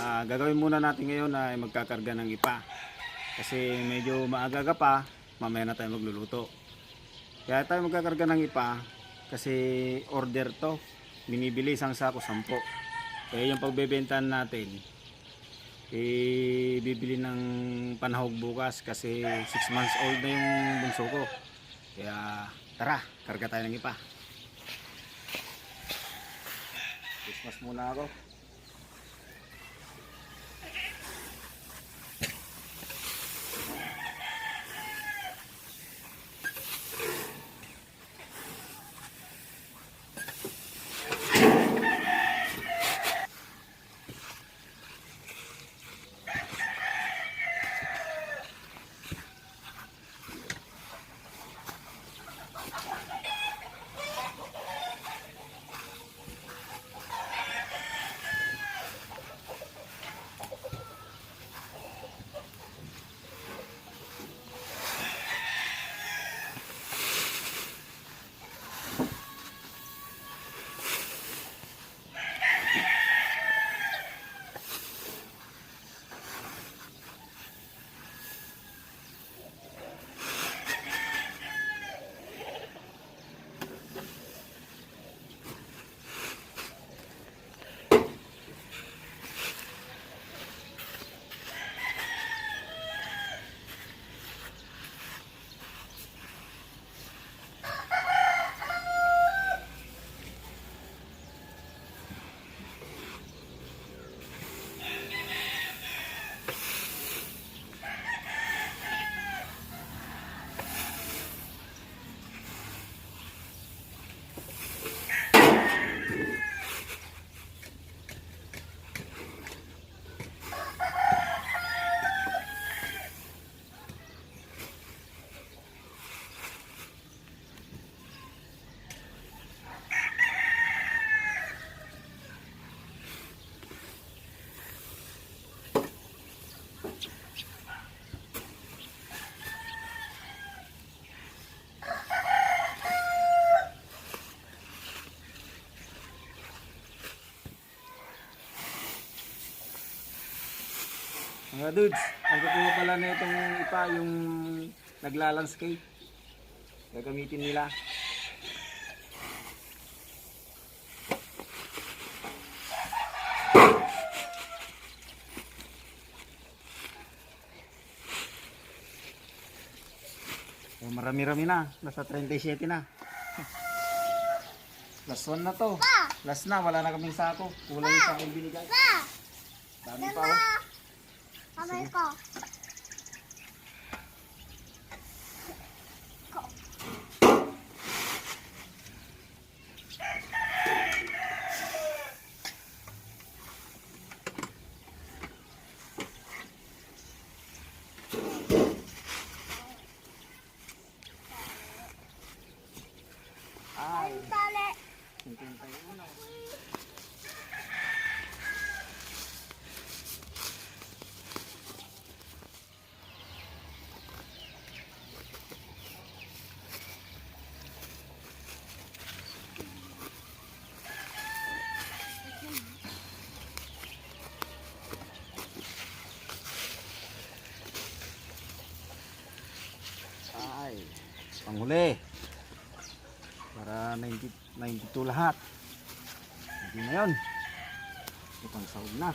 Ah, gagawin muna natin ngayon na magkakarga ng ipa. Kasi medyo maaga pa, mamaya na tayo magluluto. Kaya tayo magkakarga ng ipa kasi order to. Binibili isang sako, sampo. Kaya yung pagbebentahan natin, eh, bibili ng panahog bukas kasi 6 months old na yung bunso ko. Kaya tara, karga tayo ng ipa. Christmas muna ako. Mga dudes, ang kukuha pala na itong ipa, yung naglalandscape. Gagamitin nila. Oh, marami-rami na. Nasa 37 na. Last one na to. Last na, wala na kaming sako. Kulang yung sako binigay. Dami pa oh. Kamay ko. Ay, panghuli. Para 90, 92 lahat. Hindi na yun. Ito pang sahog na.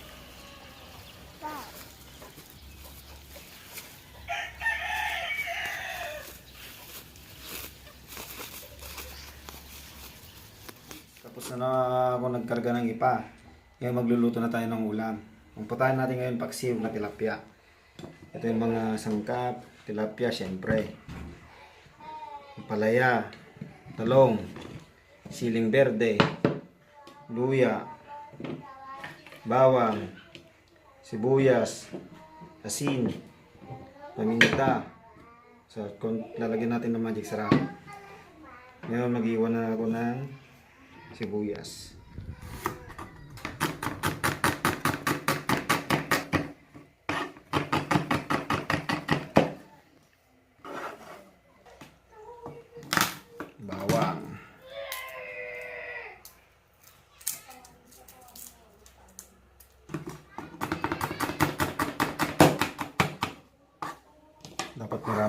Tapos na na ako nagkarga ng ipa. Ngayon magluluto na tayo ng ulam. Ang natin ngayon paksiw na tilapia. Ito yung mga sangkap, tilapia syempre. Palaya, talong, siling berde, luya, bawang, sibuyas, asin, paminta. So, kung lalagyan natin ng magic sarap. Ngayon, mag-iwan na ako ng sibuyas.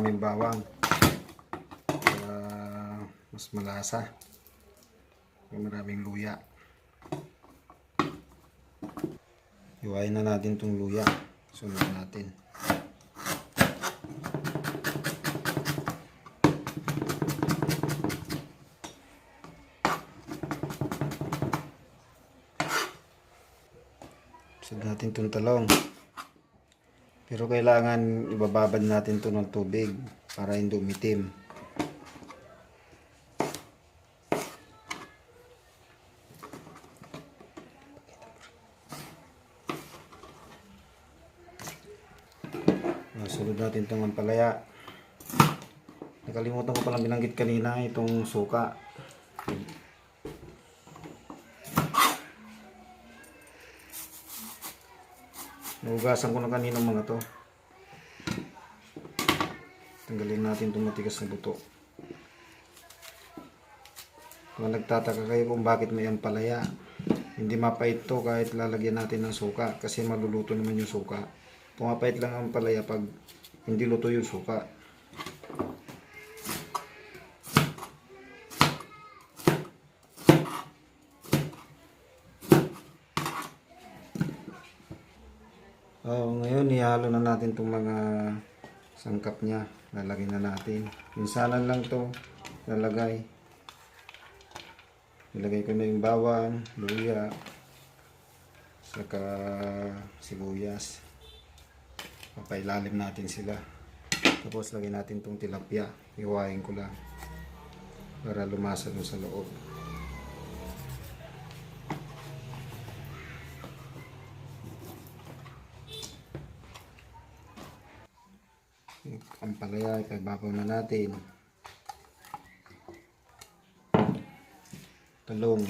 Yung bawang. Para mas malasa. Maraming luya. Iwain na natin itong luya. Sunod natin. Sunod natin itong talong. Pero kailangan ibababad natin to ng tubig para hindi umitim. Sunod natin itong ampalaya. Nakalimutan ko palang binanggit kanina itong suka. Nahugasan ko na kanina mga to. Tanggalin natin itong matigas na buto. Kung nagtataka kayo kung bakit may ampalaya, hindi mapait to kahit lalagyan natin ng suka kasi maluluto naman yung suka. Pumapait lang ang ampalaya pag hindi luto yung suka. Oh, ngayon na natin itong mga sangkap niya. Lalagay na natin. Minsanan lang to lalagay. Ilagay ko na yung bawang, luya, saka sibuyas. Papailalim natin sila. Tapos lagay natin itong tilapia. Iwain ko lang para lumasa dun sa loob. Ang palaya ipababaw na natin talong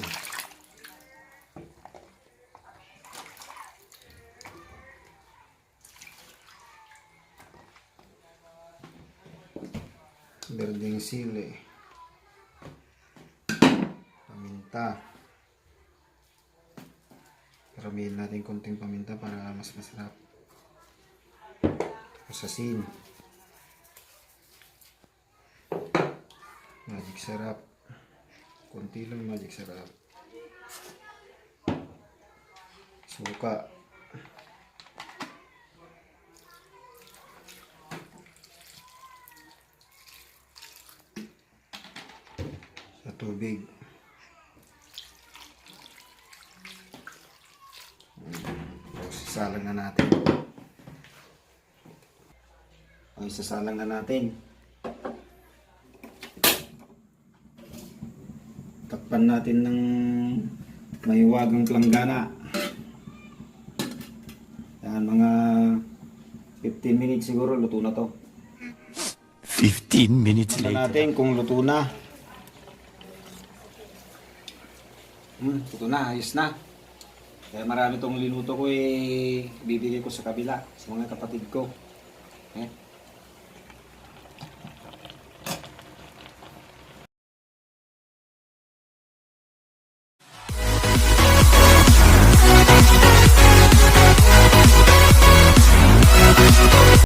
berdeng sili paminta Karamihin natin konting paminta para mas masarap. Tapos asin. Sarap. Kunti lang magic sarap. Suka. Sa tubig. Tapos isalang na natin. O, isasalang na natin. Takpan natin ng mahiwagang planggana. Yan, mga 15 minutes siguro luto na to. 15 minutes later. natin kung luto na. Hmm, luto na, ayos na. Kaya marami tong linuto ko eh, bibigay ko sa kabila, sa mga kapatid ko. Eh,